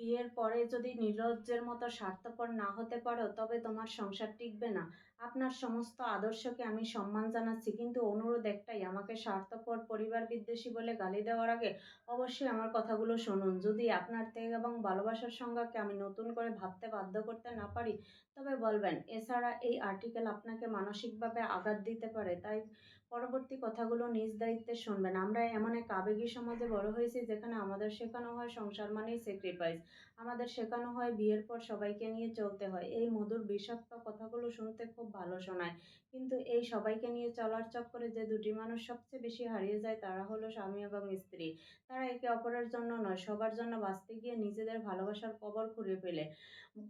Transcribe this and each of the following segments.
বিয়ের পরে যদি নির্লজ্জের মতো স্বার্থপর না হতে পারো, তবে তোমার সংসার টিকবে না। আপনার সমস্ত আদর্শকে আমি সম্মান জানাচ্ছি, কিন্তু অনুরোধ একটাই, আমাকে স্বার্থপর পরিবার বিদ্বেষী বলে গালি দেওয়ার আগে অবশ্যই আমার কথাগুলো শুনুন। যদি আপনার ত্যাগ এবং ভালোবাসার সংজ্ঞাকে আমি নতুন করে ভাবতে বাধ্য করতে না পারি, তবে বলবেন, এছাড়া এই আর্টিকেল আপনাকে মানসিকভাবে আঘাত দিতে পারে, তাই পরবর্তী কথাগুলো নিজ দায়িত্বে শুনবেন। আমরা এমন এক আবেগী সমাজে বড় হয়েছি যেখানে আমাদের শেখানো হয় সংসার মানেই স্যাক্রিফাইস আমাদের শেখানো হয় বিয়ের পর সবাইকে নিয়ে চলতে হয়। এই মধুর, বিষাক্ত কথাগুলো শুনতে খুব ভালো শোনায়। কিন্তু এই সবাইকে নিয়ে চলার চক্করে যে দুটি মানুষ সবচেয়ে বেশি হারিয়ে যায় তারা হলো স্বামী এবং স্ত্রী। তারা একে অপরের জন্য নয়, সবার জন্য বাঁচতে গিয়ে নিজেদের ভালোবাসার কবর খুঁড়ে ফেলে।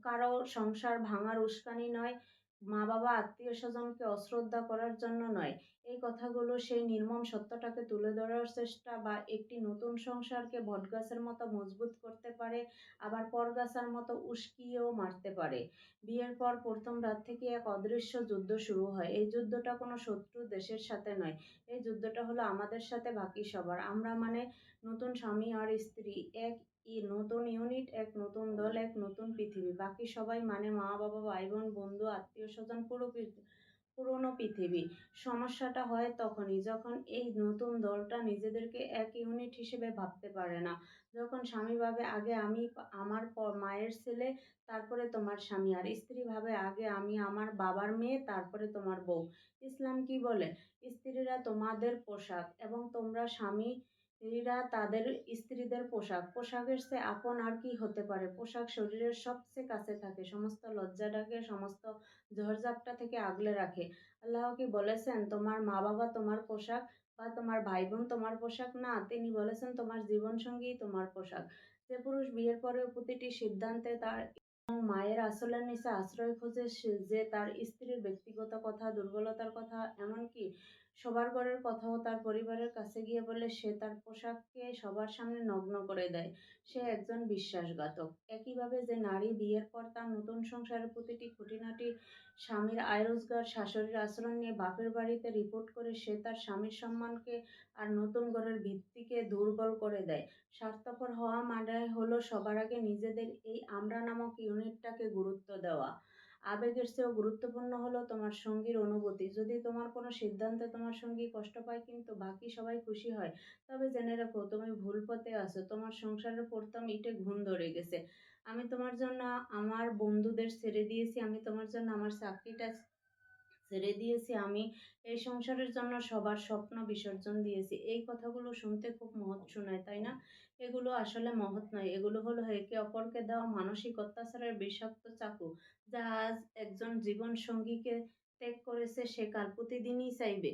কারও সংসার ভাঙার উস্কানি নয় মা বাবা আত্মীয় স্বজনকে অশ্রদ্ধা করার জন্য নয়। এই কথাগুলো সেই নির্মম সত্যটাকে তুলে ধরার চেষ্টা বা একটি নতুন সংসারকে বটগাছের মতো মজবুত করতে পারে, আবার পরগাছার মতো উস্কিয়েও মারতে পারে। বিয়ের পর প্রথম রাত থেকে এক অদৃশ্য যুদ্ধ শুরু হয়। এই যুদ্ধটা কোনো শত্রু দেশের সাথে নয়। এই যুদ্ধটা হলো আমাদের সাথে বাকি সবার। আমরা মানে নতুন স্বামী আর স্ত্রী। এক ই নতুন ইউনিট, এক নতুন দল, এক নতুন পৃথিবী। বাকি সবাই মানে মা বাবা ভাই বোন বন্ধু আত্মীয় স্বজন পুরো পুরনো পৃথিবী। সমস্যাটা হয় তখনই যখন এই নতুন দলটা নিজেদেরকে এক ইউনিট হিসেবে ভাবতে পারে না। যখন স্বামী ভাবে, আগে আমি আমার মায়ের ছেলে, তারপরে তোমার স্বামী। আর স্ত্রী ভাবে, আগে আমি আমার বাবার মেয়ে, তারপরে তোমার বউ। ইসলাম কি বলে? স্ত্রীরা তোমাদের পোশাক এবং তোমরা স্বামী স্ত্রীরা তাদের স্ত্রীদের পোশাক। পোশাকের চেয়ে আপন আর কি হতে পারে? পোশাক শরীরের সবচেয়ে কাছে থাকে, সমস্ত লজ্জাটাকে, সমস্ত ঝড়ঝাপটা থেকে আগলে রাখে। আল্লাহ কি বলেছেন, তোমার মা বাবা তোমার পোশাক বা তোমার ভাই বোন তোমার পোশাক না, তিনি বলেছেন তোমার জীবনসঙ্গী তোমার পোশাক। যে পুরুষ বিয়ের পরেও প্রতিটি সিদ্ধান্তে তার মায়ের আসলের নিচে আশ্রয় খোঁজে যে তার স্ত্রীর ব্যক্তিগত কথা, দুর্বলতার কথা, এমনকি সবার ঘরের কথাও তার পরিবারের কাছে গিয়ে বলে, সে তার পোশাককে সবার সামনে নগ্ন করে দেয়। সে একজন বিশ্বাসঘাতক। একইভাবে যে নারী বিয়ের পর তার নতুন সংসারের প্রতিটি খুঁটিনাটি স্বামীর আয় রোজগার, শাশুড়ির আচরণ নিয়ে বাপের বাড়িতে রিপোর্ট করে, সে তার স্বামীর সম্মানকে আর নতুন ঘরের ভিত্তিকে দুর্বল করে দেয়। স্বার্থপর হওয়া মানে হলো সবার আগে নিজেদের এই আমরা নামক ইউনিটটাকে গুরুত্ব দেওয়া। আবেগের চেয়েও গুরুত্বপূর্ণ হলো তোমার সঙ্গীর অনুভূতি। যদি তোমার কোনো সিদ্ধান্তে তোমার সঙ্গী কষ্ট পায় কিন্তু বাকি সবাই খুশি হয়, তবে জেনে রাখো তুমি ভুল পথে আছো। তোমার সংসারের প্রথম ইটে ঘুম ধরে গেছে। আমি তোমার জন্য আমার বন্ধুদের ছেড়ে দিয়েছি। আমি তোমার জন্য আমার চাকরিটা ছেড়ে দিয়েছি। আমি এই সংসারের জন্য সবার স্বপ্ন বিসর্জন দিয়েছি। এই কথাগুলো শুনতে খুব মহৎ শোনায়, তাই না? এগুলো আসলে মহৎ নয়। এগুলো হলো একে অপরকে দেওয়া মানসিক অত্যাচারের বিষাক্ত চাকু, যা আজ একজন জীবন সঙ্গীকে ত্যাগ করেছে। সে কাল প্রতিদিনই চাইবে।